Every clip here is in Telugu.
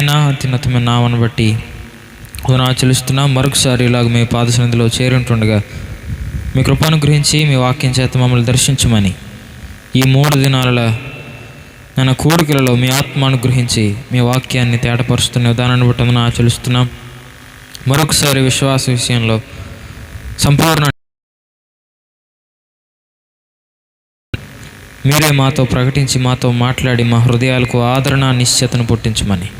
ఘనమైన అత్యున్నతమైన నామను బట్టి వందనాలు చెల్లిస్తున్నాం మరొకసారి ఇలాగ మీ పాదసన్నిధిలో చేరుంటుండగా మీ కృపను గ్రహించి మీ వాక్యం చేత మమ్మల్ని దర్శించమని ఈ మూడు దినాల నన్న కోరికలలో మీ ఆత్మను గ్రహించి మీ వాక్యాన్ని తేటపరుస్తున్న విధానాన్ని బట్టి మనం ఆచరిస్తున్నాం. మరొకసారి విశ్వాస విషయంలో సంపూర్ణ మీరే మాతో ప్రకటించి మాతో మాట్లాడి మా హృదయాలకు ఆదరణ నిశ్చతను పుట్టించమని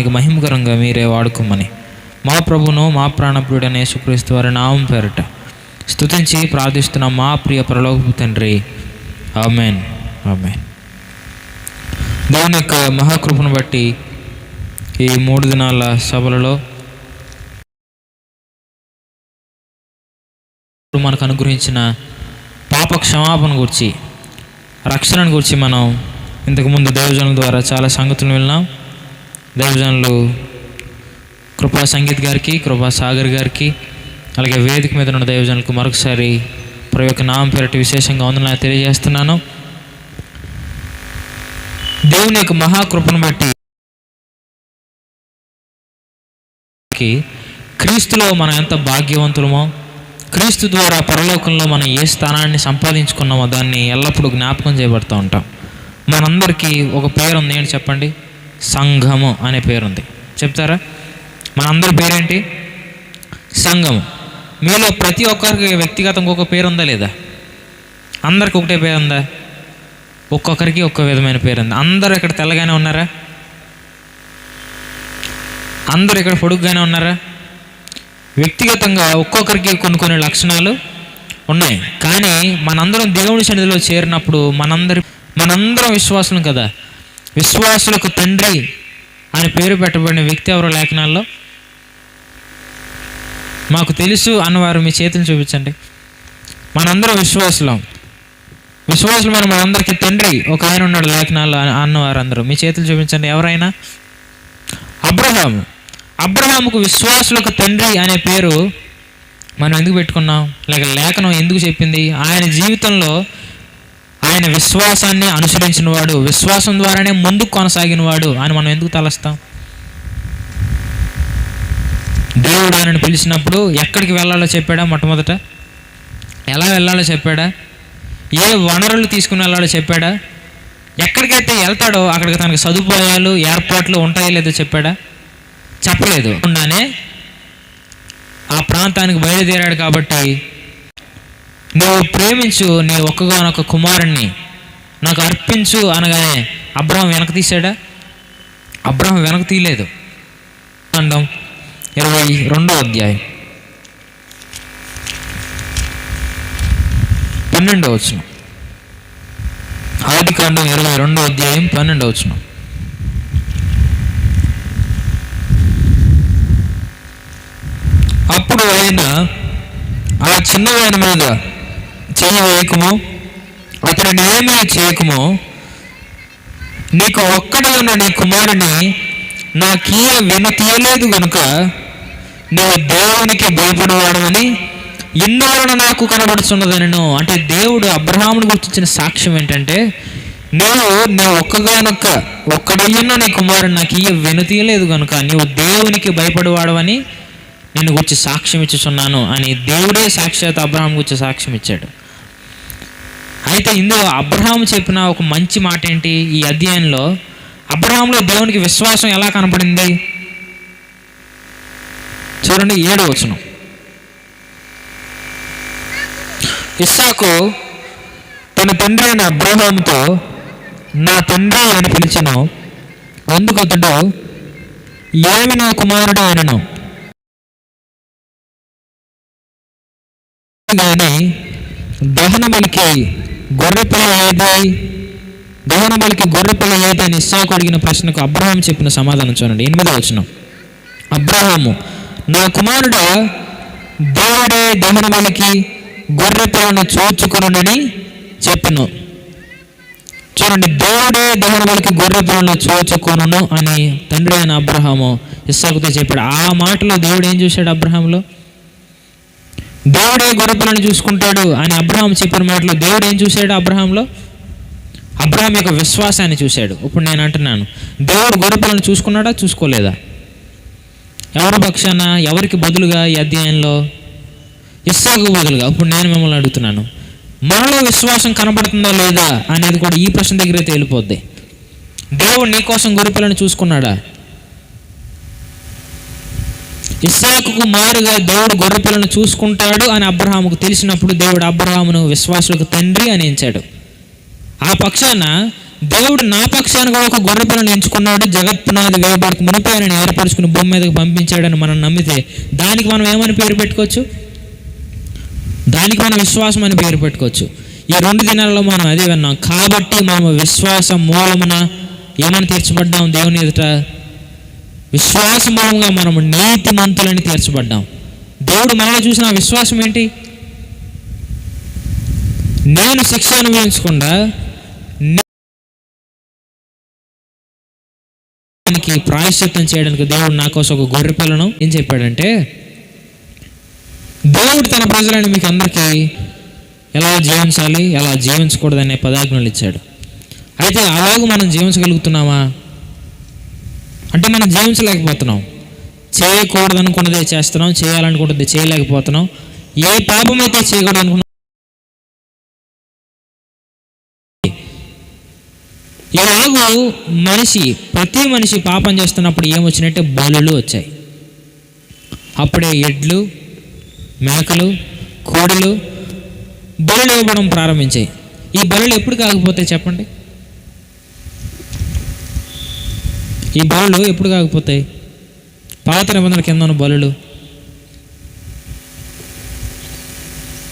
నామానికి మహిమకరంగా మీరే వాడుకోమని. మా ప్రభును మా ప్రాణప్రియుడైన యేసుక్రీస్తు వారి నామం పేరట స్తుతించి ప్రార్థిస్తున్న మా ప్రియ పరలోకపు తండ్రి. ఆమెన్. ఆమెన్. దేవుని యొక్క మహాకృపను బట్టి ఈ మూడు దినాల సభలలో మనకు అనుగ్రహించిన పాప క్షమాపణ గురించి రక్షణను గురించి మనం ఇంతకుముందు దైవజనుల ద్వారా చాలా సంగతులు విన్నాం. దైవజనులు కృపా సంగీత్ గారికి కృపా సాగర్ గారికి అలాగే వేదిక మీద ఉన్న దైవజనులకు మరొకసారి ప్రతి ఒక్క నామం పేరటి విశేషంగా ఉందని తెలియజేస్తున్నాను. దేవుని యొక్క మహాకృపను బట్టి క్రీస్తులో మనం ఎంత భాగ్యవంతులమో క్రీస్తు ద్వారా పరలోకంలో మనం ఏ స్థానాన్ని సంపాదించుకున్నామో దాన్ని ఎల్లప్పుడూ జ్ఞాపకం చేయబడుతూ ఉంటాం. మనందరికీ ఒక పేరు ఉంది ఏంటి చెప్పండి? సంఘము అనే పేరుంది. చెప్తారా? చెప్తారా మనందరి పేరేంటి? సంఘము. మీలో ప్రతి ఒక్కరికి వ్యక్తిగతంగా ఒక పేరు ఉందా లేదా? అందరికి ఒకటే పేరు ఉందా ఒక్కొక్కరికి ఒక్క విధమైన పేరు ఉంది అందరూ ఇక్కడ తెల్లగానే ఉన్నారా? అందరూ ఇక్కడ పొడుగ్గానే ఉన్నారా? వ్యక్తిగతంగా ఒక్కొక్కరికి కొన్ని కొన్ని లక్షణాలు ఉన్నాయి. కానీ మనందరం దేవుని సన్నిధిలో చేరినప్పుడు మనందరి మనందరం విశ్వాసం కదా. విశ్వాసులకు తండ్రి అని పేరు పెట్టబడిన వ్యక్తి ఎవరో లేఖనాల్లో? మాకు తెలుసు అన్నవారు మీ చేతులు చూపించండి. మనందరం విశ్వాసులం. విశ్వాసులు మన మనందరికీ తండ్రి. ఒక ఆయన ఉన్నాడు లేఖనాల్లో అన్నవారు అందరూ మీ చేతులు చూపించండి. ఎవరైనా? అబ్రహాము. అబ్రహాముకు విశ్వాసులకు తండ్రి అనే పేరు మనం ఎందుకు పెట్టుకున్నాం? లేక లేఖనం ఎందుకు చెప్పింది? ఆయన జీవితంలో ఆయన విశ్వాసాన్ని అనుసరించిన వాడు విశ్వాసం ద్వారానే ముందుకు కొనసాగిన వాడు అని మనం ఎందుకు తలస్తాం? దేవుడు ఆయనను పిలిచినప్పుడు ఎక్కడికి వెళ్ళాలో చెప్పాడా మొట్టమొదట? ఎలా వెళ్ళాలో చెప్పాడా? ఏ వనరులు తీసుకుని వెళ్ళాలో చెప్పాడా? ఎక్కడికైతే వెళ్తాడో అక్కడికి తనకు సదుపాయాలు ఏర్పాట్లు ఉంటాయో లేదో చెప్పాడా? చెప్పలేదు. ఉండానే ఆ ప్రాంతానికి బయలుదేరాడు కాబట్టి నువ్వు ప్రేమించు నీ ఒక్కగానొక్క కుమారుణ్ణి. నాకు అర్పించు అనగానే అబ్రహం వెనక తీసాడా అబ్రహం వెనక తీయలేదు. అండం ఇరవై రెండో అధ్యాయం. పన్నెండో వచ్చిన ఆది కాండం ఇరవై రెండో అధ్యాయం పన్నెండో వచ్చిన అప్పుడు ఆయన ఆ చిన్నవాని మీద చెయ్యి వేయకము అతనిని ఏమీ చేయకము. నీకు ఒక్కడే ఉన్న నీ కుమారుని నాకీయ వినతీయలేదు గనుక నువ్వు దేవునికి భయపడవాడమని ఇన్నోరణ నాకు కనబడుతున్నదనను అంటే దేవుడు అబ్రహాముని గుర్తించిన సాక్ష్యం ఏంటంటే నువ్వు నీ ఒక్కగానొక్క ఒక్కడయ్యున్న నీ కుమారుని నాకు ఇయ్య వినతీయలేదు కనుక నీవు దేవునికి భయపడవాడవని నేను గురించి సాక్ష్యం ఇచ్చుచున్నాను అని దేవుడే సాక్షాత్ అబ్రహాం గురించి సాక్ష్యం ఇచ్చాడు. అయితే ఇందులో అబ్రహాం చెప్పిన ఒక మంచి మాట ఏంటి? ఈ అధ్యాయంలో అబ్రహాంలో దేవునికి విశ్వాసం ఎలా కనపడింది చూడండి ఏడు వచనం. ఇస్సాకు తన తండ్రి అయిన అబ్రహాముతో నా తండ్రి అని పిలిచను. అందుకు అతడు? ఏమి నా కుమారుడు అనను కానీ దహనములకి గొర్రెపిల్ల ఏది? దహనములకి గొర్రెపిల్ల ఏది అని ఇస్సాకు అడిగిన ప్రశ్నకు అబ్రహాం చెప్పిన సమాధానం చూడండి. ఎనిమిదో వచనం. అబ్రహాము నా కుమారుడు దేవుడే దహనములకి గొర్రెపిల్లను చూచుకునుడని చెప్పను. చూడండి దేవుడే దహనములకి గొర్రెపిల్లను చూచుకొనును అని తండ్రి అయిన అబ్రహాము ఇస్సాకుతో చెప్పాడు. ఆ మాటలో దేవుడు ఏం చూశాడు అబ్రహాంలో దేవుడే గొర్రెపిల్లని చూసుకుంటాడు అని అబ్రహాం చెప్పిన మాటలో. దేవుడు ఏం చూశాడు అబ్రహాంలో అబ్రహాం యొక్క విశ్వాసాన్ని చూశాడు. ఇప్పుడు నేను అంటున్నాను. దేవుడు గొర్రెపిల్లను చూసుకున్నాడా? చూసుకోలేదా? ఎవరి పక్షాన? ఎవరికి బదులుగా ఈ అధ్యాయంలో? ఇస్సాకు బదులుగా. ఇప్పుడు నేను మిమ్మల్ని అడుగుతున్నాను. మనలో విశ్వాసం కనబడుతుందా లేదా అనేది కూడా ఈ ప్రశ్న దగ్గరే తేలిపోద్ది. దేవుడు నీ కోసం గొర్రెపిల్లను చూసుకున్నాడా? ఇస్సాకుకు మారుగా దేవుడు గొర్రెపిల్లను చూసుకుంటాడు అని అబ్రహాముకు తెలిసినప్పుడు దేవుడు అబ్రహామును విశ్వాసులకు తండ్రి అని ఎంచాడు. ఆ పక్షాన దేవుడు నా పక్షాన కూడా ఒక గొర్రెపిల్లను ఎంచుకున్నాడు జగత్పునాది వేయబడికి మునిపై ఆయన ఏర్పరచుకుని భూమి మీదకి పంపించాడని మనం నమ్మితే దానికి మనం ఏమని పేరు పెట్టుకోవచ్చు? దానికి మనం విశ్వాసం అని పేరు పెట్టుకోవచ్చు. ఈ రెండు దినాలలో మనం అదే విన్నాం. కాబట్టి మనం విశ్వాసం మూలమున ఏమని తీర్చబడ్డాం దేవుని ఎదుట? విశ్వాస మూలంగా నీతి మంతులని తీర్చబడ్డాం. దేవుడు మనలో చూసిన విశ్వాసం ఏంటి? నేను శిక్ష అనుభవించకుండా దానికి ప్రాయశ్చిత్తం చేయడానికి దేవుడు నా కోసం ఒక గొర్రె పిల్లను ఏం చెప్పాడంటే దేవుడు తన ప్రజలను మీకు అందరికీ ఎలా జీవించాలి ఎలా జీవించకూడదు అనే పదాజ్ఞలు ఇచ్చాడు. అయితే అలాగూ మనం జీవించగలుగుతున్నామా? అంటే మనం జీవించలేకపోతున్నాం. చేయకూడదు అనుకున్నదే చేస్తున్నాం చేయాలనుకుంటుంది చేయలేకపోతున్నాం. ఏ పాపం అయితే చేయకూడదు అనుకున్నా ఇలాగూ మనిషి ప్రతి మనిషి పాపం చేస్తున్నప్పుడు ఏమొచ్చినట్టే బలులు వచ్చాయి. అప్పుడే ఎడ్లు మేకలు కోడలు బలులు ఇవ్వడం ప్రారంభించాయి. ఈ బలులు ఎప్పుడు కాకపోతే చెప్పండి? ఈ బలులు ఎప్పుడు కాకపోతాయి? పాత నిబంధన కింద ఉన్న బలులు.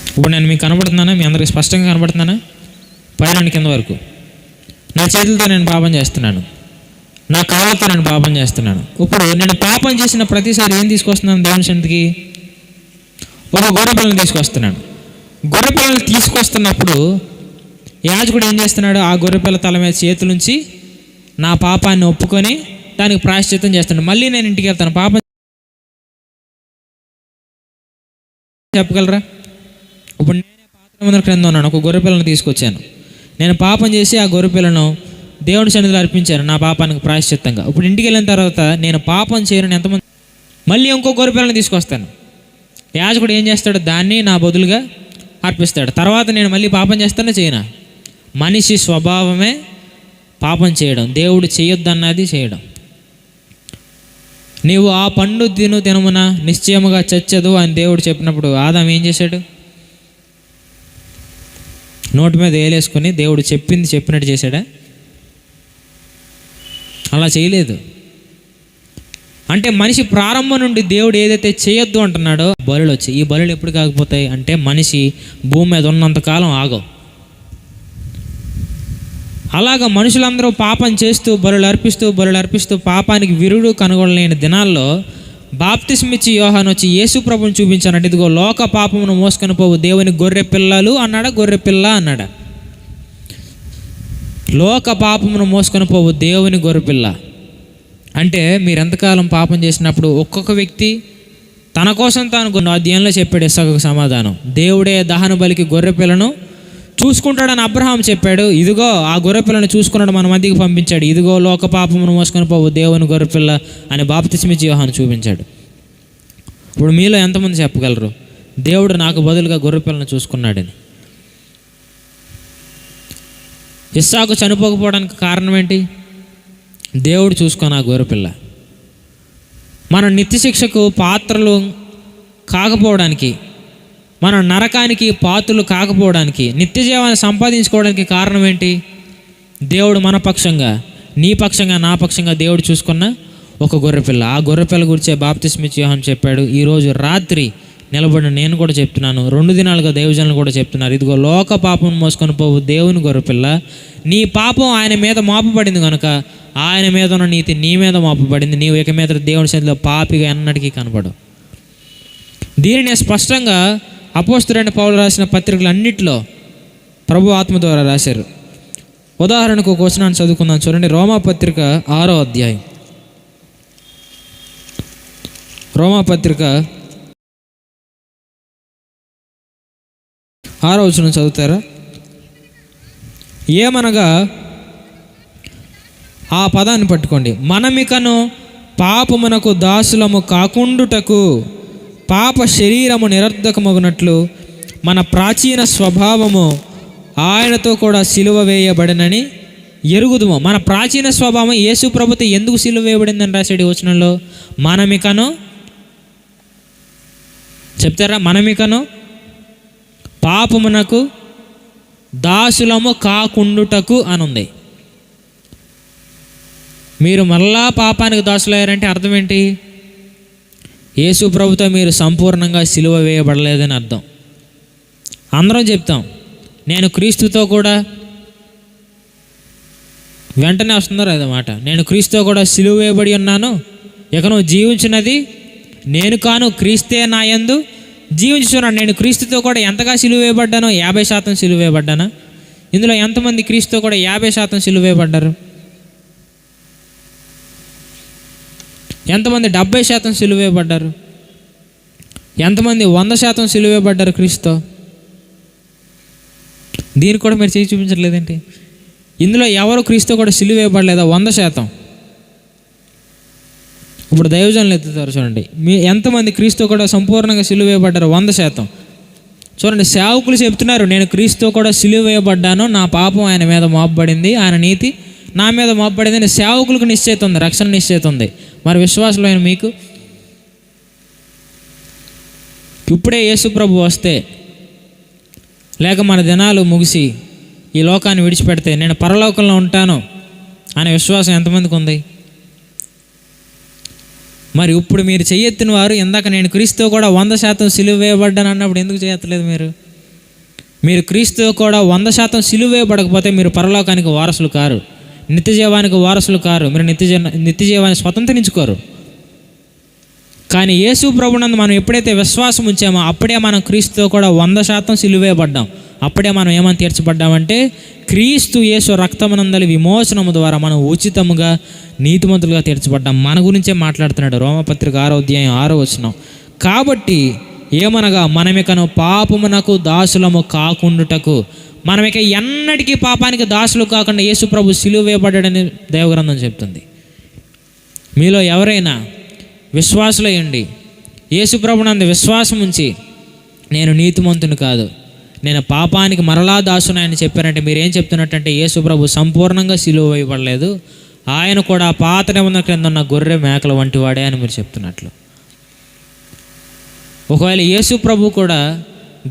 ఇప్పుడు నేను మీకు కనబడుతున్నానా? మీ అందరికి స్పష్టంగా కనబడుతున్నానా? పైన కింద వరకు. నా చేతులతో నేను పాపం చేస్తున్నాను. నా కాళ్ళతో నేను పాపం చేస్తున్నాను. ఇప్పుడు నేను పాపం చేసిన ప్రతిసారి ఏం తీసుకొస్తున్నాను దేవుని సన్నిధికి? ఒక గొర్రెపిల్లని తీసుకొస్తున్నాను. గొర్రెపిల్లని తీసుకొస్తున్నప్పుడు యాజకుడు ఏం చేస్తున్నాడు? ఆ గొర్రె పిల్ల తల మీద చేతులుంచి నా పాపాన్ని ఒప్పుకొని దానికి ప్రాయశ్చిత్తం చేస్తాను మళ్ళీ నేను ఇంటికి వెళ్తాను. పాపం చెప్పగలరా? ఇప్పుడు నేనే పాత్ర క్రింద ఉన్నాను. ఒక గొర్రె తీసుకొచ్చాను. నేను పాపం చేసి ఆ గొర్రె పిల్లను దేవుని సన్నిధిలో అర్పించాను నా పాపానికి ప్రాయశ్చిత్తంగా. ఇప్పుడు ఇంటికి వెళ్ళిన తర్వాత నేను పాపం చేయను ఎంతమంది మళ్ళీ ఇంకో గొర్రె పిల్లని తీసుకొస్తాను. యాజకుడు ఏం చేస్తాడు? దాన్ని నా బదులుగా అర్పిస్తాడు. తర్వాత నేను మళ్ళీ పాపం చేస్తానే? చేయనా? మనిషి స్వభావమే పాపం చేయడం దేవుడు చేయొద్దన్నది చేయడం. నీవు ఆ పండు తిను తినమున నిశ్చయముగా చచ్చదు అని దేవుడు చెప్పినప్పుడు ఆదాం ఏం చేశాడు? నోటి మీద వేలేసుకొని దేవుడు చెప్పింది చెప్పినట్టు చేశాడా? అలా చేయలేదు. అంటే మనిషి ప్రారంభం నుండి దేవుడు ఏదైతే చేయొద్దు అంటున్నాడో బలులు వచ్చాయి ఈ బలులు ఎప్పుడు కాకపోతాయి? అంటే మనిషి భూమి మీద ఉన్నంతకాలం ఆగవు. అలాగ మనుషులందరూ పాపం చేస్తూ బలులు అర్పిస్తూ బలులు అర్పిస్తూ పాపానికి విరుడు కనుగొనలేని దినాల్లో బాప్తిస్మిచ్చి యోహాన్ వచ్చి యేసు ప్రభుని చూపించానంటే ఇదిగో లోక పాపమును మోసుకొని పోవు దేవుని గొర్రె పిల్లలు అన్నాడా గొర్రె పిల్ల అన్నాడా? లోక పాపమును మోసుకొని పోవు దేవుని గొర్రె పిల్ల. అంటే మీరు ఎంతకాలం పాపం చేసినప్పుడు ఒక్కొక్క వ్యక్తి తన కోసం తాను కొన్ని చెప్పాడు ఇసకు సమాధానం. దేవుడే దహన బలికి గొర్రె పిల్లను చూసుకుంటాడని అబ్రహాం చెప్పాడు ఇదిగో ఆ గొర్రెపిల్లను చూసుకున్నాడు మన మధ్యకి పంపించాడు. ఇదిగో లోక పాపమును మోసుకొని పోవు దేవుని గొర్రెపిల్ల అని బాప్తిస్మిచ్చి జీవహాన్ని చూపించాడు. ఇప్పుడు మీలో ఎంతమంది చెప్పగలరు? దేవుడు నాకు బదులుగా గొర్రెపిల్లను చూసుకున్నాడని. ఇస్సాకు చనిపోకపోవడానికి కారణం ఏంటి? దేవుడు చూసుకొని ఆ గొర్రెపిల్ల. మన నిత్య శిక్షకు పాత్రలు కాకపోవడానికి మన నరకానికి పాత్రలు కాకపోవడానికి నిత్య జీవాన్ని సంపాదించుకోవడానికి కారణం ఏంటి? దేవుడు మన పక్షంగా నీ పక్షంగా నా పక్షంగా దేవుడు చూసుకున్న ఒక గొర్రెపిల్ల. ఆ గొర్రెపిల్ల గురించే బాప్తిస్మిచ్ యోహాన్ చెప్పాడు. ఈరోజు రాత్రి నిలబడిన నేను కూడా చెప్తున్నాను. రెండు దినాలుగా దేవజనులు కూడా చెప్తున్నారు. ఇదిగో లోక పాపం మోసుకొని పోవు దేవుని గొర్రెపిల్ల. నీ పాపం ఆయన మీద మోపబడింది కనుక ఆయన మీద ఉన్న నీతి నీ మీద మోపబడింది. నీవు ఇక మీద దేవుని సన్నిధిలో పాపిగా ఎన్నటికీ కనపడు దీనిని స్పష్టంగా అపోస్తుడైన పౌలు రాసిన పత్రికలు అన్నింటిలో ప్రభు ఆత్మ ద్వారా రాశారు. ఉదాహరణకు ఒక వచనాన్ని చదువుకుందాం. చూడండి రోమా పత్రిక ఆరో అధ్యాయం. రోమా పత్రిక ఆరో వచనం చదువుతారా? ఏమనగా ఆ పదాన్ని పట్టుకోండి. మనమికను పాపమునకు దాసులము కాకుండుటకు పాప శరీరము నిరర్ధకమగునట్లు మన ప్రాచీన స్వభావము ఆయనతో కూడా సిలువ వేయబడినని ఎరుగుదుము. మన ప్రాచీన స్వభావం యేసు ప్రభుతో ఎందుకు సిలువ వేయబడిందని రాశాడు వచనంలో? మనమికను చెప్తారా? మనమికను పాపమునకు దాసులము కాకుండుటకు అని ఉంది మీరు మళ్ళా పాపానికి దాసులయ్యారంటే అర్థం ఏంటి? యేసు ప్రభుతో మీరు సంపూర్ణంగా సిలువ వేయబడలేదని అర్థం. అందరం చెప్తాం నేను క్రీస్తుతో కూడా వెంటనే వస్తున్నారు అదన్నమాట నేను క్రీస్తుతో కూడా సిలువ వేయబడి ఉన్నాను ఇక నువ్వు జీవించినది నేను కాను క్రీస్తే నా యందు జీవించున్నాను నేను క్రీస్తుతో కూడా ఎంతగా సిలువ వేయబడ్డానో యాభై శాతం సిలువ వేయబడ్డానా? ఇందులో ఎంతమంది క్రీస్తుతో కూడా యాభై శాతం సిలువ వేయబడ్డారు? ఎంతమంది డెబ్బై శాతం సిలువేయబడ్డారు ఎంతమంది వంద శాతం సిలువేయబడ్డారు క్రీస్తు దీనికి కూడా మీరు చేయి చూపించట్లేదేంటి? ఇందులో ఎవరు క్రీస్తు కూడా సిలువేయబడలేదా వంద శాతం. ఇప్పుడు దైవజనులు ఎత్తుతారు చూడండి. మీ ఎంతమంది క్రీస్తు కూడా సంపూర్ణంగా సిలువేయబడ్డారు వంద శాతం. చూడండి సేవకులు చెప్తున్నారు నేను క్రీస్తు కూడా సిలువేయబడ్డాను నా పాపం ఆయన మీద మోపబడింది. ఆయన నీతి నా మీద మోపబడింది. అని సేవకులకు నిశ్చయిత ఉంది రక్షణ నిశ్చయిత ఉంది. మరి విశ్వాసమైన మీకు? ఇప్పుడే యేసుప్రభు వస్తే లేక మన దినాలు ముగిసి ఈ లోకాన్ని విడిచిపెడితే నేను పరలోకంలో ఉంటాను అనే విశ్వాసం ఎంతమందికి ఉంది? మరి ఇప్పుడు మీరు చెయ్యెత్తిన వారు ఇందాక నేను క్రీస్తు కూడా వంద శాతం సిలువ వేయబడ్డాను అన్నప్పుడు ఎందుకు చేయట్లేదు మీరు? మీరు క్రీస్తు కూడా వంద శాతం సిలువ వేయబడకపోతే మీరు పరలోకానికి వారసులు కారు. నిత్యజీవానికి వారసులు కారు. మీరు నిత్య నిత్యజీవాన్ని స్వతంత్రించుకోరు. కానీ యేసు ప్రభునందు మనం ఎప్పుడైతే విశ్వాసం ఉంచామో అప్పుడే మనం క్రీస్తుతో కూడా వంద శాతం సిలువేయబడ్డాం. అప్పుడే మనం ఏమని తీర్చబడ్డామంటే క్రీస్తు యేసు రక్తమునందలి విమోచనము ద్వారా మనం ఉచితముగా నీతిమంతులుగా తీర్చబడ్డాం. మన గురించే మాట్లాడుతున్నాడు రోమపత్రిక ఆరో అధ్యాయం ఆరో వచనం. కాబట్టి ఏమనగా మనమికను పాపమునకు దాసులము కాకుండుటకు మనమిక ఎన్నటికీ పాపానికి దాసులు కాకుండా యేసు ప్రభు సిలువ వేయబడ్డాడని దేవగ్రంథం చెప్తుంది. మీలో ఎవరైనా విశ్వాసులయ్యండి యేసుప్రభునందు విశ్వాసం ఉంచి నేను నీతిమంతుని కాదు నేను పాపానికి మరలా దాసునాయని చెప్పారంటే మీరేం చెప్తున్నట్టంటే యేసుప్రభు సంపూర్ణంగా సిలువ వేయబడలేదు ఆయన కూడా పాత నిబంధన క్రింద ఉన్న గొర్రె మేకల వంటి వాడే అని మీరు చెప్తున్నట్లు. ఒకవేళ యేసు ప్రభు కూడా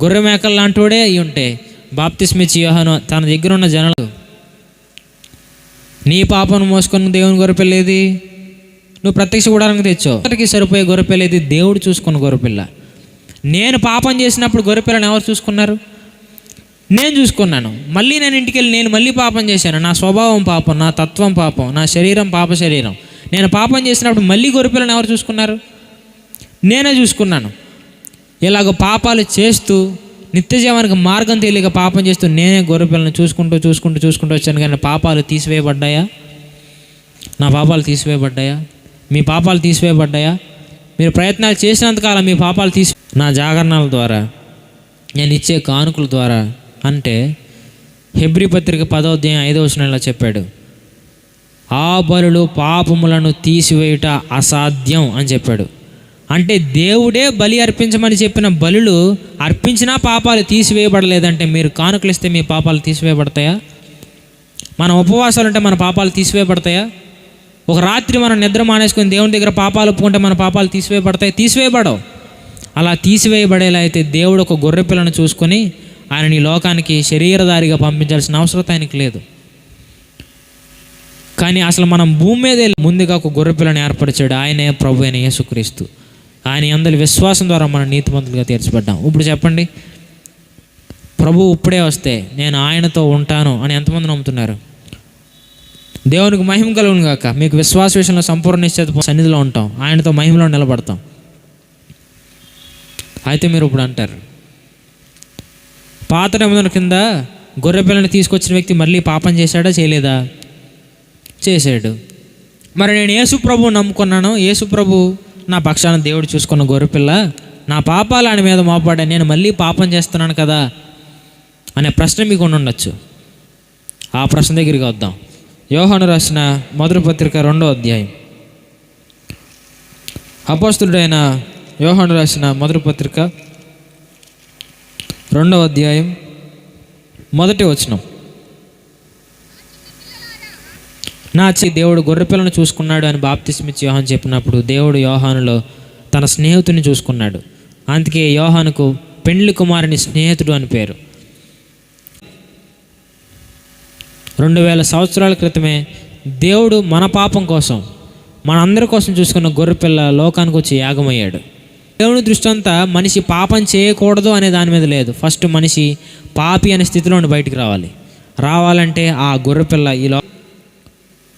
గొర్రె మేకల లాంటి వాడే అయి ఉంటే బాప్తిస్మిచ్చి యోహాను తన దగ్గర ఉన్న జనాలు నీ పాపను మోసుకొని దేవుని గొర్రెపిల్లేది నువ్వు ప్రత్యక్ష గుడారానికి తెచ్చావు. అందరికీ సరిపోయే గొర్రెపిల్లేది దేవుడు చూసుకున్న గొర్రెపిల్ల నేను పాపం చేసినప్పుడు గొర్రెపిల్లని ఎవరు చూసుకున్నారు? నేను చూసుకున్నాను. మళ్ళీ నేను ఇంటికి వెళ్ళి నేను మళ్ళీ పాపం చేశాను. నా స్వభావం పాపం నా తత్వం పాపం నా శరీరం పాప శరీరం. నేను పాపం చేసినప్పుడు మళ్ళీ గొర్రెపిల్లని ఎవరు చూసుకున్నారు? నేనే చూసుకున్నాను. ఇలాగ పాపాలు చేస్తూ నిత్య జీవానికి మార్గం తెలియక పాపం చేస్తూ నేనే గొర్రెపిల్లని చూసుకుంటూ చూసుకుంటూ చూసుకుంటూ వచ్చాను కానీ పాపాలు తీసివేయబడ్డాయా? నా పాపాలు తీసివేయబడ్డాయా? మీ పాపాలు తీసివేయబడ్డాయా? మీరు ప్రయత్నాలు చేసినంతకాలం మీ పాపాలు తీసి నా జాగరణాల ద్వారా నేను ఇచ్చే కానుకల ద్వారా అంటే హెబ్రి పత్రిక పదోధ్యాయం ఐదో వచనంలో చెప్పాడు ఆ బలులు పాపములను తీసివేయుట అసాధ్యం అని చెప్పాడు. అంటే దేవుడే బలి అర్పించమని చెప్పిన బలులు అర్పించినా పాపాలు తీసివేయబడలేదంటే మీరు కానుకలు ఇస్తే మీ పాపాలు తీసివేయబడతాయా? మన ఉపవాసాలు ఉంటే మన పాపాలు తీసివేయబడతాయా? ఒక రాత్రి మనం నిద్ర మానేసుకొని దేవుని దగ్గర పాపాలు ఒప్పుకుంటే మన పాపాలు తీసివేయబడతాయి? తీసివేయబడవు. అలా తీసివేయబడేలా అయితే దేవుడు ఒక గొర్రె పిల్లను చూసుకొని ఆయన ఈ లోకానికి శరీరధారిగా పంపించాల్సిన అవసరం ఆయనకి లేదు. కానీ అసలు మనం భూమి మీదే ముందుగా ఒక గొర్రె పిల్లని ఏర్పరిచాడు. ఆయనే ప్రభు అయిన యేసుక్రీస్తు. ఆయన అందరి విశ్వాసం ద్వారా మనం నీతిమంతులుగా తీర్చబడ్డాం. ఇప్పుడు చెప్పండి. ప్రభు ఇప్పుడే వస్తే నేను ఆయనతో ఉంటాను అని ఎంతమంది నమ్ముతున్నారు? దేవునికి మహిమ కలుగును గాక. మీకు విశ్వాస విషయంలో సంపూర్ణ నిశ్చిత సన్నిధిలో ఉంటాం. ఆయనతో మహిమలో నిలబడతాం. అయితే మీరు ఇప్పుడు అంటారు. పాత నిబంధన కింద గొర్రె పిల్లని తీసుకొచ్చిన వ్యక్తి మళ్ళీ పాపం చేశాడా చేయలేదా? చేశాడు. మరి నేను యేసు ప్రభు నమ్ముకున్నాను. యేసు ప్రభు నా పక్షాన దేవుడు చూసుకున్న గొర్రెపిల్ల నా పాపాలు ఆయన మీద మోపాడా నేను మళ్ళీ పాపం చేస్తున్నాను కదా అనే ప్రశ్న మీకు ఉండొచ్చు. ఆ ప్రశ్న దగ్గరికి వద్దాం. యోహను రాసిన మొదటి పత్రిక రెండో అధ్యాయం. అపోస్తుడైన యోహను రాసిన మొదటి పత్రిక రెండవ అధ్యాయం మొదటి వచనం. నా చి దేవుడు గొర్రెపిల్లను చూసుకున్నాడు అని బాప్తిస్మిచ్చి యోహాన్ చెప్పినప్పుడు దేవుడు యోహానులో తన స్నేహితుని చూసుకున్నాడు. అందుకే యోహానుకు పెండ్లి కుమారుని స్నేహితుడు అని పేరు. రెండు వేల సంవత్సరాల క్రితమే దేవుడు మన పాపం కోసం మనందరి కోసం చూసుకున్న గొర్రెపిల్ల లోకానికి వచ్చి యాగమయ్యాడు. దేవుని దృష్టి అంతా మనిషి పాపం చేయకూడదు అనే దాని మీద లేదు. ఫస్ట్ మనిషి పాపి అనే స్థితిలో బయటికి రావాలి. రావాలంటే ఆ గొర్రెపిల్ల ఈ లో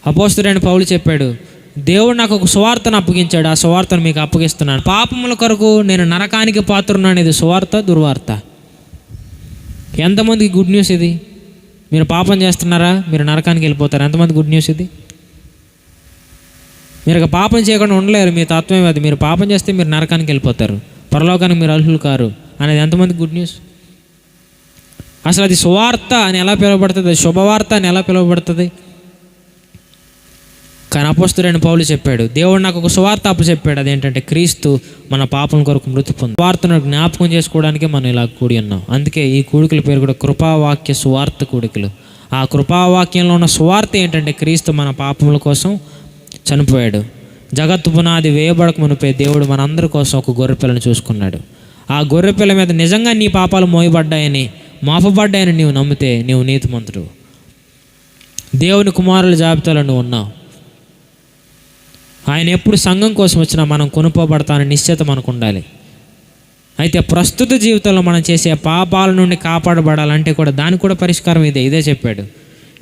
అపోస్తుడైన పౌలు చెప్పాడు దేవుడు నాకు ఒక సువార్తను అప్పగించాడు ఆ సువార్తను మీకు అప్పగిస్తున్నాను. పాపముల కొరకు నేను నరకానికి పాత్రున్నాను ఇది సువార్త దుర్వార్త. ఎంతమందికి గుడ్ న్యూస్ ఇది? మీరు పాపం చేస్తున్నారా? మీరు నరకానికి వెళ్ళిపోతారు? ఎంతమంది గుడ్ న్యూస్ ఇది? మీరు పాపం చేయకుండా ఉండలేరు మీ తత్వమే అది. మీరు పాపం చేస్తే మీరు నరకానికి వెళ్ళిపోతారు. పరలోకానికి మీరు అర్హులు కారు. అనేది ఎంతమంది గుడ్ న్యూస్? అసలు అది సువార్త అని ఎలా పిలువబడుతుంది? శుభవార్త అని ఎలా పిలువబడుతుంది? కానీ అపోస్తుడైన పౌలు చెప్పాడు దేవుడు నాకు ఒక సువార్త అప్పు చెప్పాడు అదేంటంటే క్రీస్తు మన పాపం కొరకు మృతి పొంది వార్తను జ్ఞాపకం చేసుకోవడానికి మనం ఇలా కూడి ఉన్నాం. అందుకే ఈ కూడికల పేరు కూడా కృపావాక్య సువార్త కూడికలు. ఆ కృపావాక్యంలో ఉన్న సువార్త ఏంటంటే క్రీస్తు మన పాపముల కోసం చనిపోయాడు. జగత్తు పునాది వేయబడక మునిపే దేవుడు మనందరి కోసం ఒక గొర్రెపిల్లను చూసుకున్నాడు. ఆ గొర్రెపిల్ల మీద నిజంగా నీ పాపాలు మోయబడ్డాయని మాపబడ్డాయని నీవు నమ్మితే నీవు నీతిమంతుడు. దేవుని కుమారుల జాబితాలో నువ్వు ఉన్నావు. ఆయన ఎప్పుడు సంఘం కోసం వచ్చినా మనం కొనుక్కోబడతానని నిశ్చిత మనకు ఉండాలి. అయితే ప్రస్తుత జీవితంలో మనం చేసే పాపాల నుండి కాపాడబడాలంటే కూడా దానికి కూడా పరిష్కారం ఇదే ఇదే చెప్పాడు.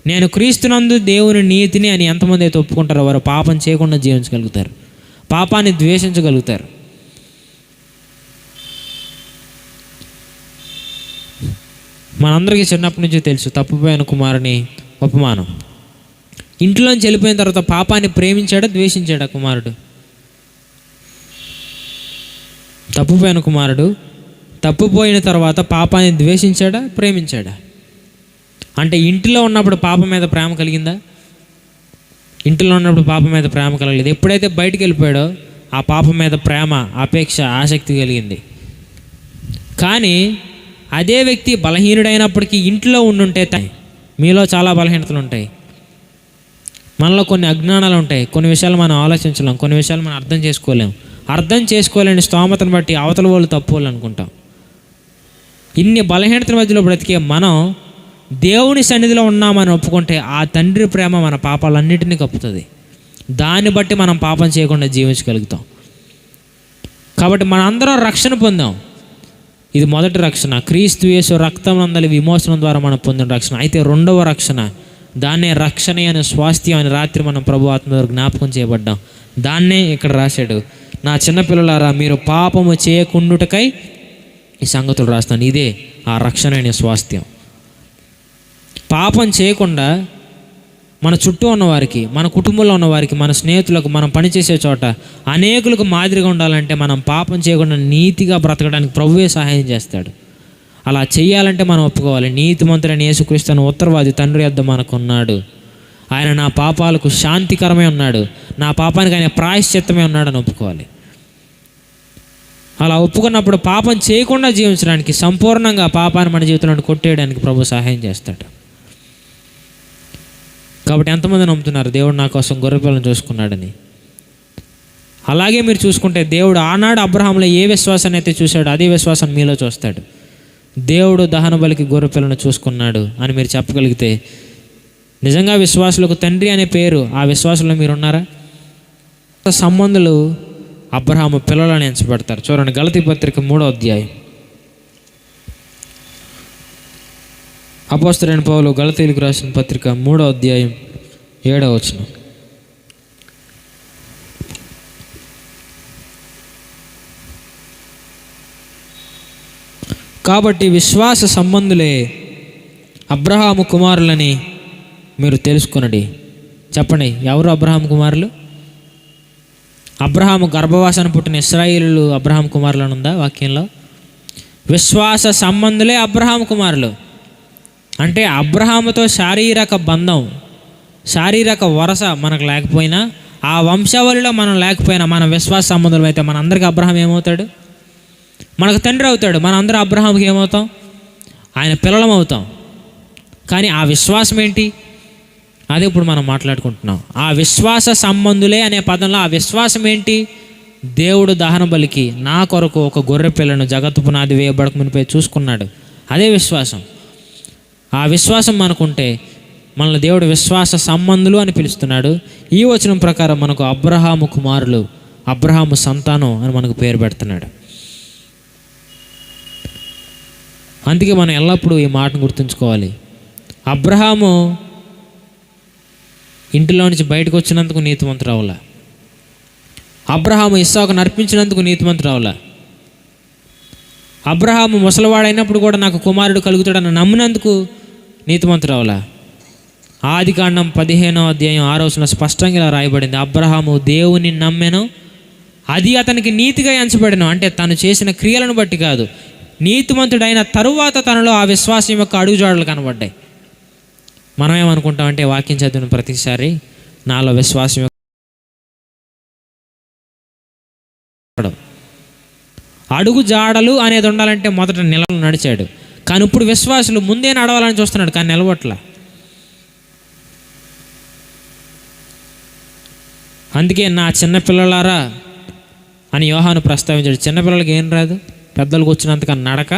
నేను క్రీస్తునందు దేవుని నీతిని అని ఎంతమంది అయితే ఒప్పుకుంటారో వారు పాపం చేయకుండా జీవించగలుగుతారు. పాపాన్ని ద్వేషించగలుగుతారు. మనందరికీ చిన్నప్పటి నుంచి తెలుసు తప్పుపోయిన కుమారుని ఉపమానం. ఇంట్లోంచి వెళ్ళిపోయిన తర్వాత పాపాన్ని ప్రేమించాడా ద్వేషించాడా కుమారుడు? తప్పుపోయిన కుమారుడు తప్పుపోయిన తర్వాత పాపాన్ని ద్వేషించాడా ప్రేమించాడా? అంటే ఇంటిలో ఉన్నప్పుడు పాప మీద ప్రేమ కలిగిందా? ఇంటిలో ఉన్నప్పుడు పాప మీద ప్రేమ కలగలేదు. ఎప్పుడైతే బయటికి వెళ్ళిపోయాడో ఆ పాప మీద ప్రేమ అపేక్ష ఆసక్తి కలిగింది. కానీ అదే వ్యక్తి బలహీనుడైనప్పటికీ ఇంట్లో ఉండుంటే మీలో చాలా బలహీనతలు ఉంటాయి. మనలో కొన్ని అజ్ఞానాలు ఉంటాయి. కొన్ని విషయాలు మనం ఆలోచించలేం. కొన్ని విషయాలు మనం అర్థం చేసుకోలేం. అర్థం చేసుకోలేని స్తోమతను బట్టి అవతల వాళ్ళు తప్పు వాళ్ళు అనుకుంటాం. ఇన్ని బలహీనతల మధ్యలో బ్రతికే మనం దేవుని సన్నిధిలో ఉన్నామని ఒప్పుకుంటే ఆ తండ్రి ప్రేమ మన పాపాలన్నిటినీ కప్పుతుంది. దాన్ని బట్టి మనం పాపం చేయకుండా జీవించగలుగుతాం. కాబట్టి మనందరం రక్షణ పొందాం. ఇది మొదటి రక్షణ. క్రీస్తు యేసు రక్తం అందలి విమోచనం ద్వారా మనం పొందిన రక్షణ. అయితే రెండవ రక్షణ. దాన్నే రక్షణ అనే స్వాస్థ్యం అని రాత్రి మనం ప్రభు ఆత్మ జ్ఞాపకం చేయబడ్డాం. దాన్నే ఇక్కడ రాశాడు. నా చిన్నపిల్లలారా మీరు పాపము చేయకుండుటకై ఈ సంగతులు రాస్తాను ఇదే ఆ రక్షణ అనే స్వాస్థ్యం. పాపం చేయకుండా మన చుట్టూ ఉన్నవారికి మన కుటుంబంలో ఉన్నవారికి మన స్నేహితులకు మనం పనిచేసే చోట అనేకులకు మాదిరిగా ఉండాలంటే మనం పాపం చేయకుండా నీతిగా బ్రతకడానికి ప్రభువే సహాయం చేస్తాడు. అలా చేయాలంటే మనం ఒప్పుకోవాలి. నీతిమంతుడైన యేసుక్రీస్తుని ఉత్తరవాది తండ్రి వద్ద మనకున్నాడు. ఆయన నా పాపాలకు శాంతికరమే ఉన్నాడు. నా పాపానికి ఆయన ప్రాయశ్చిత్తమే ఉన్నాడని ఒప్పుకోవాలి. అలా ఒప్పుకున్నప్పుడు పాపం చేయకుండా జీవించడానికి సంపూర్ణంగా పాపాన్ని మన జీవితంలో కొట్టేయడానికి ప్రభు సహాయం చేస్తాడు. కాబట్టి ఎంతమంది నమ్ముతున్నారు దేవుడు నా కోసం గొర్రెపిల్లను చూసుకున్నాడని? అలాగే మీరు చూసుకుంటే దేవుడు ఆనాడు అబ్రహాంలో ఏ విశ్వాసాన్ని అయితే చూశాడో అదే విశ్వాసం మీలో చూస్తాడు. దేవుడు దహన బలికి గొర్రెపిల్లను చూసుకున్నాడు అని మీరు చెప్పగలిగితే నిజంగా విశ్వాసులకు తండ్రి అనే పేరు ఆ విశ్వాసంలో మీరున్నారా? సంబంధులు అబ్రహాము పిల్లలని ఎంచబడతారు. చూడండి గలతి పత్రిక మూడో అధ్యాయం. అపోస్తరైన పౌలు గలతీలకు రాసిన పత్రిక మూడో అధ్యాయం ఏడవ వచనం. కాబట్టి విశ్వాస సంబంధులే అబ్రహాము కుమారులని మీరు తెలుసుకునండి. చెప్పండి ఎవరు అబ్రహాం కుమారులు? అబ్రహాము గర్భవాసాన్ని పుట్టిన ఇస్రాయిలు అబ్రహాం కుమారులను ఉందా వాక్యంలో? విశ్వాస సంబంధులే అబ్రహాం కుమారులు. అంటే అబ్రహాముతో శారీరక బంధం శారీరక వరస మనకు లేకపోయినా ఆ వంశావళిలో మనం లేకపోయినా మన విశ్వాస సంబంధం అయితే మన అబ్రహం ఏమవుతాడు? మనకు తండ్రి అవుతాడు. మన అందరూ అబ్రహాంకి ఏమవుతాం? ఆయన పిల్లలం అవుతాం. కానీ ఆ విశ్వాసం ఏంటి? అదే ఇప్పుడు మనం మాట్లాడుకుంటున్నాం. ఆ విశ్వాస సంబంధులే అనే పదంలో ఆ విశ్వాసం ఏంటి? దేవుడు దహన బలికి నా కొరకు ఒక గొర్రె పిల్లను జగత్తు పునాది వేయబడక మునిపై చూసుకున్నాడు. అదే విశ్వాసం. ఆ విశ్వాసం మనకుంటే మనల్ని దేవుడు విశ్వాస సంబంధులు అని పిలుస్తున్నాడు. ఈ వచనం ప్రకారం మనకు అబ్రహాము కుమారులు అబ్రహాము సంతానం అని మనకు పేరు పెడుతున్నాడు. అందుకే మనం ఎల్లప్పుడూ ఈ మాటను గుర్తుంచుకోవాలి. అబ్రహాము ఇంటిలో నుంచి బయటకు వచ్చినందుకు నీతిమంతురావులా. అబ్రహాము ఇస్సాకు నర్పించినందుకు నీతిమంతురావులా. అబ్రహాము ముసలివాడైనప్పుడు కూడా నాకు కుమారుడు కలుగుతాడని నమ్మినందుకు నీతిమంతురావులా. ఆది కాండం పదిహేనో అధ్యాయం ఆరోచన స్పష్టంగా ఇలా రాయబడింది. అబ్రహాము దేవుని నమ్మెను అది అతనికి నీతిగా ఎంచబడిన. అంటే తను చేసిన క్రియలను బట్టి కాదు. నీతిమంతుడైన తరువాత తనలో ఆ విశ్వాసం యొక్క అడుగుజాడలు కనబడ్డాయి. మనం ఏమనుకుంటామంటే వాక్యం చదివిన ప్రతిసారి నాలో విశ్వాసం యొక్క అడుగు జాడలు అనేది ఉండాలంటే మొదట నిలవలు నడిచాడు. కానీ ఇప్పుడు విశ్వాసులు ముందే నడవాలని చూస్తున్నాడు కానీ నిలవట్ల అందుకే నా చిన్నపిల్లలారా అని యోహాను ప్రస్తావించాడు. చిన్నపిల్లలకి ఏం రాదు? పెద్దలకు వచ్చినంతగా నడక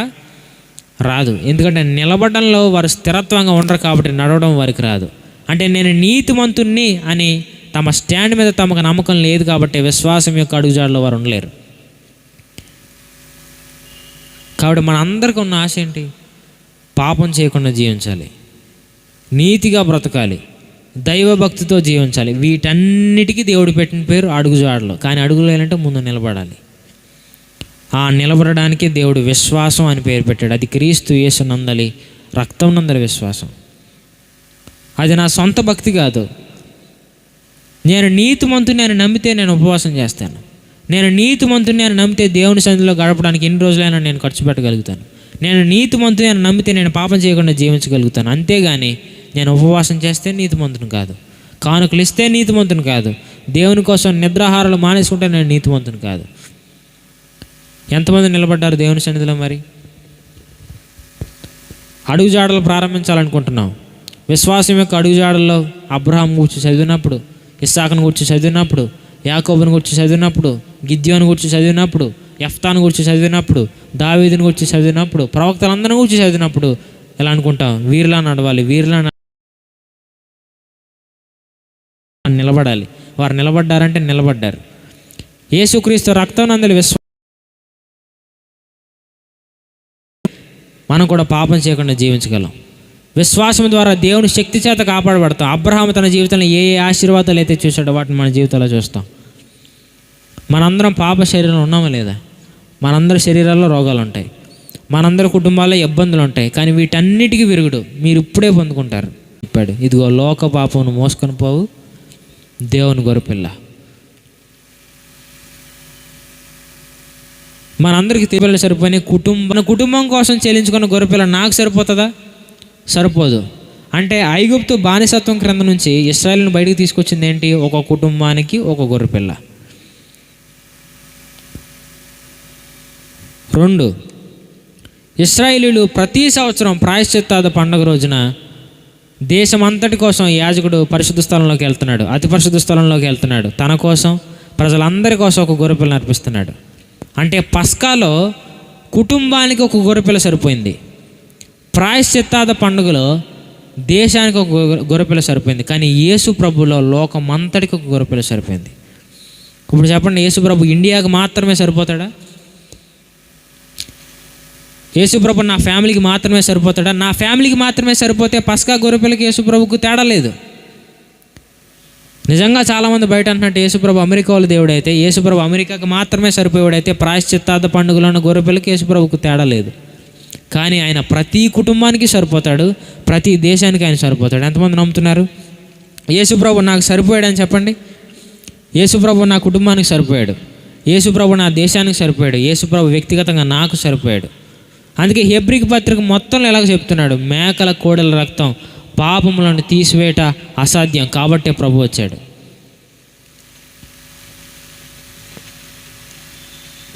రాదు. ఎందుకంటే నిలబడంలో వారు స్థిరత్వంగా ఉండరు కాబట్టి నడవడం వారికి రాదు. అంటే నేను నీతిమంతుణ్ణి అని తమ స్టాండ్ మీద తమకు నమ్మకం లేదు కాబట్టి విశ్వాసం యొక్క అడుగుజాడలో వారు ఉండలేరు. కాబట్టి మన అందరికీ ఉన్న ఆశ ఏంటి? పాపం చేయకుండా జీవించాలి. నీతిగా బ్రతకాలి. దైవభక్తితో జీవించాలి. వీటన్నిటికీ దేవుడు పెట్టిన పేరు అడుగుజాడలు. కానీ అడుగులు వేయాలంటే ముందు నిలబడాలి. ఆ నిలబడడానికి దేవుడు విశ్వాసం అని పేరు పెట్టాడు. అది క్రీస్తు యేసు నందలి రక్తం నందలి విశ్వాసం. అది నా సొంత భక్తి కాదు. నేను నీతిమంతుని అని నమ్మితే నేను ఉపవాసం చేస్తాను. నేను నీతిమంతుని అని నమ్మితే దేవుని సన్నిధిలో గడపడానికి ఎన్ని రోజులైనా నేను ఖర్చు పెట్టగలుగుతాను. నేను నీతిమంతుని అని నమ్మితే నేను పాపం చేయకుండా జీవించగలుగుతాను. అంతేగాని నేను ఉపవాసం చేస్తే నీతిమంతుని కాదు. కానుకలు ఇస్తే నీతిమంతుని కాదు. దేవుని కోసం నిద్రాహారాలు మానేసుకుంటే నేను నీతిమంతుని కాదు. ఎంతమంది నిలబడ్డారు దేవుని సన్నిధిలో మరి? అడుగుజాడలు ప్రారంభించాలనుకుంటున్నాం విశ్వాసం యొక్క అడుగుజాడల్లో అబ్రహాం గురించి చదివినప్పుడు ఇస్సాకును గురించి చదివినప్పుడు యాకోబుని గురించి చదివినప్పుడు గిద్యోని గురించి చదివినప్పుడు ఎఫ్తాను గురించి చదివినప్పుడు దావీదుని గురించి చదివినప్పుడు ప్రవక్తలందరిని గురించి చదివినప్పుడు ఎలా అనుకుంటాం వీరిలా నడవాలి వీరిలా నిలబడాలి. వారు నిలబడ్డారంటే నిలబడ్డారు. యేసుక్రీస్తు రక్తం నందలి విశ్వ మనం కూడా పాపం చేయకుండా జీవించగలం. విశ్వాసం ద్వారా దేవుని శక్తి చేత కాపాడబడతాం. అబ్రహాం తన జీవితంలో ఏ ఏ ఆశీర్వాదాలు అయితే చూశాడో వాటిని మన జీవితంలో చూస్తాం. మనందరం పాప శరీరంలో ఉన్నామా లేదా? మనందరి శరీరాల్లో రోగాలు ఉంటాయి. మనందరి కుటుంబాల్లో ఇబ్బందులు ఉంటాయి. కానీ వీటన్నిటికీ విరుగుడు మీరు ఇప్పుడే పొందుకుంటారు. చెప్పాడు ఇదిగో లోక పాపమును మోసుకొని పోవు. దేవుని గొరపిల్ల మనందరికీ తీపిల్ల సరిపోయినాయి. కుటుంబం మన కుటుంబం కోసం చెల్లించుకున్న గొర్రెపిల్ల నాకు సరిపోతుందా? సరిపోదు. అంటే ఐగుప్తు బానిసత్వం క్రింద నుంచి ఇస్రాయల్ని బయటికి తీసుకొచ్చింది ఏంటి? ఒక కుటుంబానికి ఒక గొర్రెపిల్ల. రెండు ఇస్రాయేలీలు ప్రతి సంవత్సరం ప్రాయశ్చిత్తాద పండుగ రోజున దేశమంతటి కోసం యాజకుడు పరిశుద్ధ స్థలంలోకి వెళ్తున్నాడు. అతి పరిశుద్ధ స్థలంలోకి వెళ్తున్నాడు. తన కోసం ప్రజలందరి కోసం ఒక గొర్రెపిల్లని అర్పిస్తున్నాడు. అంటే పస్కాలో కుటుంబానికి ఒక గొర్రెపిల్ల సరిపోయింది. ప్రాయశ్చిత్తాద పండుగలో దేశానికి ఒక గొర్రెపిల్ల సరిపోయింది. కానీ యేసు ప్రభులో లోకమంతటికి ఒక గొర్రెపిల్ల సరిపోయింది. ఇప్పుడు చెప్పండి యేసు ప్రభు ఇండియాకి మాత్రమే సరిపోతాడా? యేసుప్రభు నా ఫ్యామిలీకి మాత్రమే సరిపోతాడా? నా ఫ్యామిలీకి మాత్రమే సరిపోతే పస్కా గొర్రెపిల్లకి యేసుప్రభుకు తేడా లేదు. నిజంగా చాలామంది బయట అంటున్నట్టు యేసుప్రభు అమెరికా వాళ్ళ దేవుడు అయితే యేసుప్రభు అమెరికాకు మాత్రమే సరిపోయాడైతే ప్రాయశ్చిత్తార్థ పండుగలో ఉన్న గొర్రెపిల్లకి యేసుప్రభుకు తేడా లేదు. కానీ ఆయన ప్రతి కుటుంబానికి సరిపోతాడు ప్రతి దేశానికి ఆయన సరిపోతాడు. ఎంతమంది నమ్ముతున్నారు? యేసుప్రభు నాకు సరిపోయాడని చెప్పండి. యేసుప్రభు నా కుటుంబానికి సరిపోయాడు. యేసుప్రభు నా దేశానికి సరిపోయాడు. యేసుప్రభు వ్యక్తిగతంగా నాకు సరిపోయాడు. అందుకే హెబ్రిక్ పత్రిక మొత్తంలో ఎలాగ చెప్తున్నాడు మేకల కోడల రక్తం పాపములను తీసివేయట అసాధ్యం. కాబట్టే ప్రభు వచ్చాడు.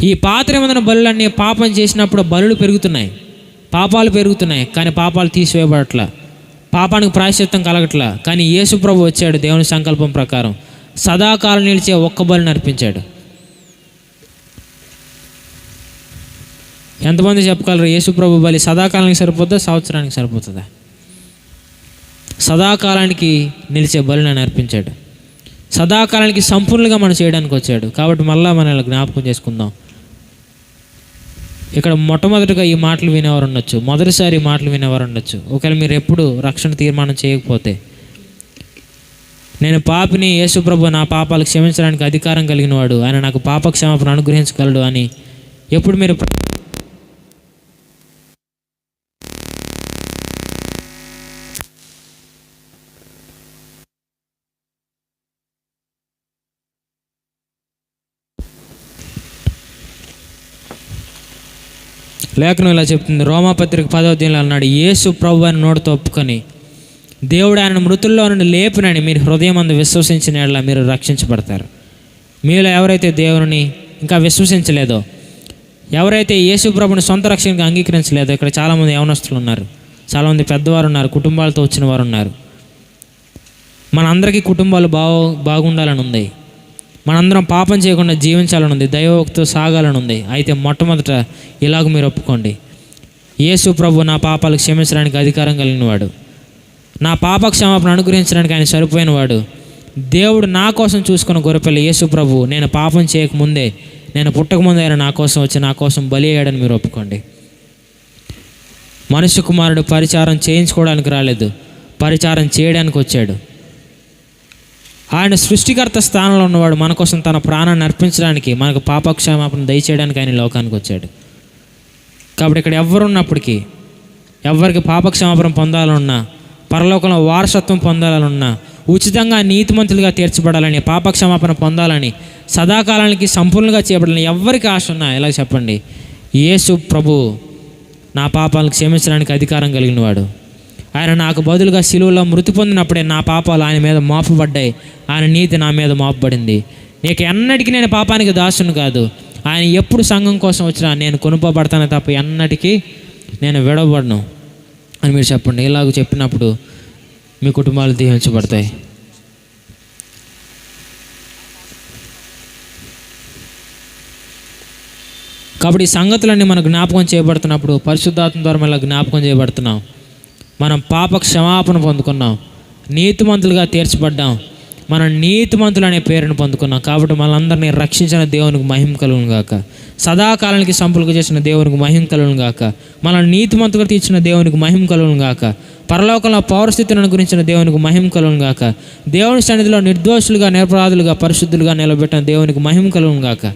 ఈ పాత్ర నిబంధన బలులన్నీ పాపం చేసినప్పుడు బలులు పెరుగుతున్నాయి. పాపాలు పెరుగుతున్నాయి కానీ పాపాలు తీసివేయబడట్లా. పాపానికి ప్రాయశ్చిత్తం కలగట్లా. కానీ యేసు ప్రభు వచ్చాడు దేవుని సంకల్పం ప్రకారం. సదాకాలం నిలిచే ఒక్క బలిని అర్పించాడు. ఎంతమంది చెప్పగలరు? యేసు ప్రభు బలి సదాకాలానికి సరిపోతుందా సంవత్సరానికి సరిపోతుందా? సదాకాలానికి నిలిచే బలిని ఆయన అర్పించాడు. సదాకాలానికి సంపూర్ణంగా మనం చేయడానికి వచ్చాడు. కాబట్టి మళ్ళా మనల్ని జ్ఞాపకం చేసుకుందాం. ఇక్కడ మొట్టమొదటిగా ఈ మాటలు వినేవారు ఉండొచ్చు. మొదటిసారి మాటలు వినేవారు ఉండొచ్చు. ఒకవేళ మీరు ఎప్పుడు రక్షణ తీర్మానం చేయకపోతే. నేను పాపిని యేసుప్రభు నా పాపాలు క్షమించడానికి అధికారం కలిగిన వాడు ఆయన నాకు పాప క్షమాపణ అనుగ్రహించగలడు అని ఎప్పుడు మీరు లేఖనం ఇలా చెప్తుంది. రోమాపత్రిక పదవ దీనిలో అన్నాడు యేసు ప్రభు అని నోటితో ఒప్పుకొని దేవుడు ఆయన మృతుల్లో నుండి లేపినని మీరు హృదయం అందు విశ్వసించిన యెడల మీరు రక్షించబడతారు. మీలో ఎవరైతే దేవుని ఇంకా విశ్వసించలేదో ఎవరైతే యేసు ప్రభుని సొంత రక్షణగా అంగీకరించలేదో ఇక్కడ చాలామంది యవనస్తులు ఉన్నారు. చాలామంది పెద్దవారు ఉన్నారు కుటుంబాలతో వచ్చిన వారు ఉన్నారు. మనందరికీ కుటుంబాలు బాగు బాగుండాలని ఉంది. మనందరం పాపం చేయకుండా జీవించాలని ఉంది దైవభక్తితో సాగాలని ఉంది అయితే మొట్టమొదట ఇలాగ మీరు ఒప్పుకోండి. యేసు ప్రభు నా పాపాలు క్షమించడానికి అధికారం కలిగినవాడు. నా పాప క్షమాపణ అనుగ్రహించడానికి ఆయన సరిపోయినవాడు. దేవుడు నా కోసం చూసుకున్న గొర్రెపిల్ల యేసు ప్రభు నేను పాపం చేయకముందే నేను పుట్టకముందే ఆయన నా కోసం వచ్చి నా కోసం బలి అయ్యాడని మీరు ఒప్పుకోండి. మనుష్య కుమారుడు పరిచారం చేయించుకోవడానికి రాలేదు. పరిచారం చేయడానికి వచ్చాడు. ఆయన సృష్టికర్త స్థానంలో ఉన్నవాడు మన కోసం తన ప్రాణాన్ని అర్పించడానికి మనకు పాపక్షమాపణ దయచేయడానికి ఆయన లోకానికి వచ్చాడు. కాబట్టి ఇక్కడ ఎవరున్నప్పటికీ ఎవరికి పాపక్షమాపణ పొందాలన్నా పరలోకంలో వారసత్వం పొందాలన్నా ఉచితంగా నీతిమంతులుగా తీర్చబడాలని పాపక్షమాపణ పొందాలని సదాకాలానికి సంపూర్ణంగా చేయబడాలని ఎవరికి ఆశ ఉన్నా ఎలా చెప్పండి? యేసు ప్రభు నా పాపాలను క్షమించడానికి అధికారం కలిగినవాడు. ఆయన నాకు బదులుగా శిలువలో మృతి పొందినప్పుడే నా పాపాలు ఆయన మీద మోపబడ్డాయి. ఆయన నీతి నా మీద మోపబడింది. ఇక ఎన్నటికీ నేను పాపానికి దాసును కాదు. ఆయన ఎప్పుడు సంఘం కోసం వచ్చినా నేను కొనుకోబడతానే తప్ప ఎన్నటికీ నేను విడవబడను అని మీరు చెప్పండి. ఇలాగ చెప్పినప్పుడు మీ కుటుంబాలు దీవించబడతాయి. కాబట్టి ఈ సంగతులన్నీ మనకు జ్ఞాపకం చేయబడుతున్నప్పుడు పరిశుద్ధాత్మ ద్వారా మళ్ళీ జ్ఞాపకం చేయబడుతున్నాం. మనం పాప క్షమాపణ పొందుకున్నాం. నీతిమంతులుగా తీర్చబడ్డాం. మనం నీతిమంతులు అనే పేరును పొందుకున్నాం. కాబట్టి మనందరినీ రక్షించిన దేవునికి మహిమ కలుగును గాక. సదాకాలానికి సంపులుగా చేసిన దేవునికి మహిమ కలుగును గాక. మనం నీతిమంతుగా తీర్చిన దేవునికి మహిమ కలుగును గాక. పరలోకంలో పౌరస్థితిని అనుగురించిన దేవునికి మహిమ కలుగును గాక. దేవుని సన్నిధిలో నిర్దోషులుగా నిరపరాధులుగా పరిశుద్ధులుగా నిలబెట్టిన దేవునికి మహిమ కలుగును గాక.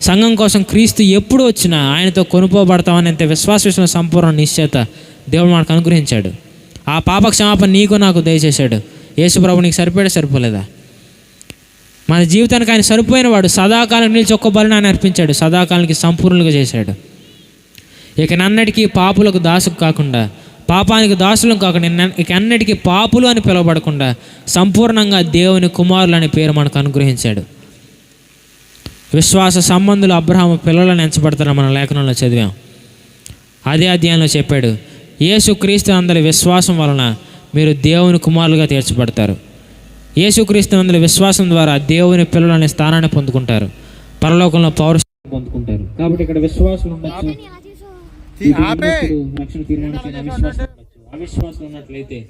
సంఘం కోసం క్రీస్తు ఎప్పుడు వచ్చినా ఆయనతో కొనుక్కోబడతామనేంత విశ్వాస విషయం సంపూర్ణ నిశ్చేత దేవుడు మనకు అనుగ్రహించాడు. ఆ పాప క్షమాపణ నీకు నాకు దయచేశాడు. యేసుప్రభు నీకు సరిపోయాడు సరిపోలేదా? మన జీవితానికి ఆయన సరిపోయిన వాడు సదాకాలం నిలిచి ఒక్క బలిని ఆయన అర్పించాడు. సదాకాలానికి సంపూర్ణంగా చేశాడు. ఇక నన్నటికీ పాపులకు దాసుకు కాకుండా పాపానికి దాసులం కాకుండా ఇక అన్నిటికీ పాపులు అని పిలువబడకుండా సంపూర్ణంగా దేవుని కుమారులు అనే పేరు మనకు అనుగ్రహించాడు. విశ్వాస సంబంధులు అబ్రహాము పిల్లలను ఎంచబడతారని మన లేఖనంలో చదివాం. అదే అధ్యాయంలో చెప్పాడు. యేసుక్రీస్తు అందరి విశ్వాసం వలన మీరు దేవుని కుమారులుగా తీర్చబడతారు. యేసుక్రీస్తు అందరి విశ్వాసం ద్వారా దేవుని పిల్లలు అనే స్థానాన్ని పొందుకుంటారు. పరలోకంలో పౌరుషం పొందుకుంటారు. కాబట్టి ఇక్కడ విశ్వాసం ఉండొచ్చు. అవిశ్వాసం ఉన్నట్లయితే